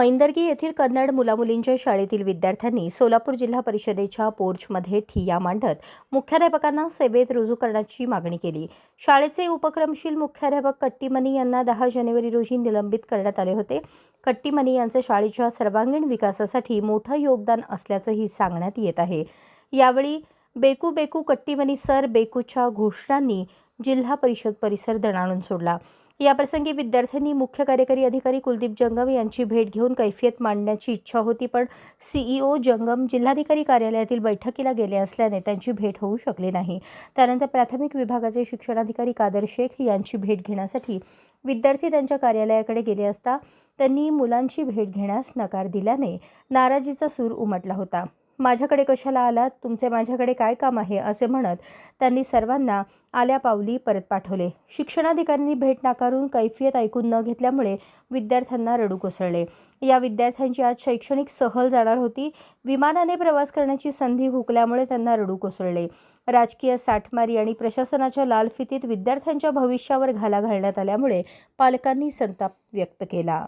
मैंदर्गी येथील कन्नड मुलामुलींच्या शाळेतील विद्यार्थ्यांनी सोलापूर जिल्हा परिषदेच्या पोर्चमध्ये ठिय्या मांडत मुख्याध्यापकांना सेवेत रुजू करण्याची मागणी केली. शाळेचे उपक्रमशील मुख्याध्यापक कट्टीमनी यांना दहा जानेवारी रोजी निलंबित करण्यात आले होते. कट्टीमनी यांचे शाळेच्या सर्वांगीण विकासासाठी मोठं योगदान असल्याचंही सांगण्यात येत आहे. यावेळी बेकू बेकू कट्टीमनी सर बेकूच्या घोषणांनी जिल्हा परिषद परिसर दणाणून सोडला. याप्रसंगी विद्यार्थ्यांनी मुख्य कार्यकारी अधिकारी कुलदीप जंगम यांची भेट घेऊन कैफियत मांडण्याची इच्छा होती पण सीईओ जंगम जिल्हाधिकारी कार्यालयातील बैठकीला गेले असल्याने त्यांची भेट होऊ शकली नाही. त्यानंतर प्राथमिक विभागाचे शिक्षणाधिकारी कादर शेख यांची भेट घेण्यासाठी विद्यार्थी त्यांच्या कार्यालयाकडे गेले असता त्यांनी मुलांची भेट घेण्यास नकार दिल्याने नाराजीचा सूर उमटला होता. माझ्याकडे कशाला आलात? तुमचे माझ्याकडे काय काम आहे? असे म्हणत त्यांनी सर्वांना आल्या पावली परत पाठवले. शिक्षणाधिकाऱ्यांनी भेट नाकारून कैफियत ऐकून न घेतल्यामुळे विद्यार्थ्यांना रडू कोसळले. या विद्यार्थ्यांची आज शैक्षणिक सहल जाणार होती. विमानाने प्रवास करण्याची संधी हुकल्यामुळे त्यांना रडू कोसळले. राजकीय साठमारी आणि प्रशासनाच्या लालफितीत विद्यार्थ्यांच्या भविष्यावर घाला घालण्यात आल्यामुळे पालकांनी संताप व्यक्त केला.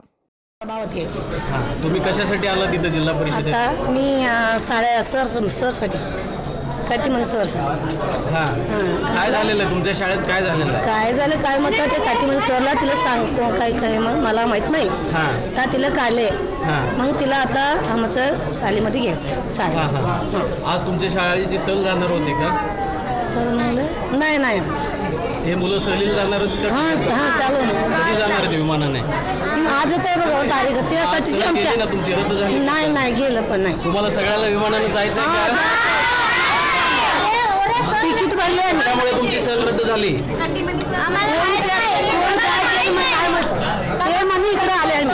हां तुम्ही कशासाठी आला तिथं जिल्हा परिषदेत? आता मी अं, साड्या सर सरसाठी कटी म्हण सरसाठी. हां. काय झालेलं? आहे तुमच्या शाळेत काय झालेलं? आहे काय झालं काय म्हणतात ते काठी म्हण सरला तिला सांग कोण काय काय मग मला माहीत नाही. हां. आता तिला काढले हां. मग तिला आता आमचं सालीमध्ये घ्यायचं आहे साडी हां आज तुमच्या शाळेची सहल जाणार होती का? सर म्हणलं नाही नाही. हे मुलं सहलीला जाणार होती का? हां हां चालू आहे. कधी जाणार होते विमानाने? आजच आहे बघा हो तारीख आज केली ना आमच्या तुमची? रद्द झाली. नाही नाही गेलं पण नाही. तुम्हाला सगळ्याला विमानानं जायचं आहे का? तिकीट भरले आम्ही. त्यामुळे तुमची सहल रद्द झाली. कोण काय- कोण काय केलं मग काय माहीत. ते म्हणून इकडे आले आम्ही.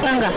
सांगा.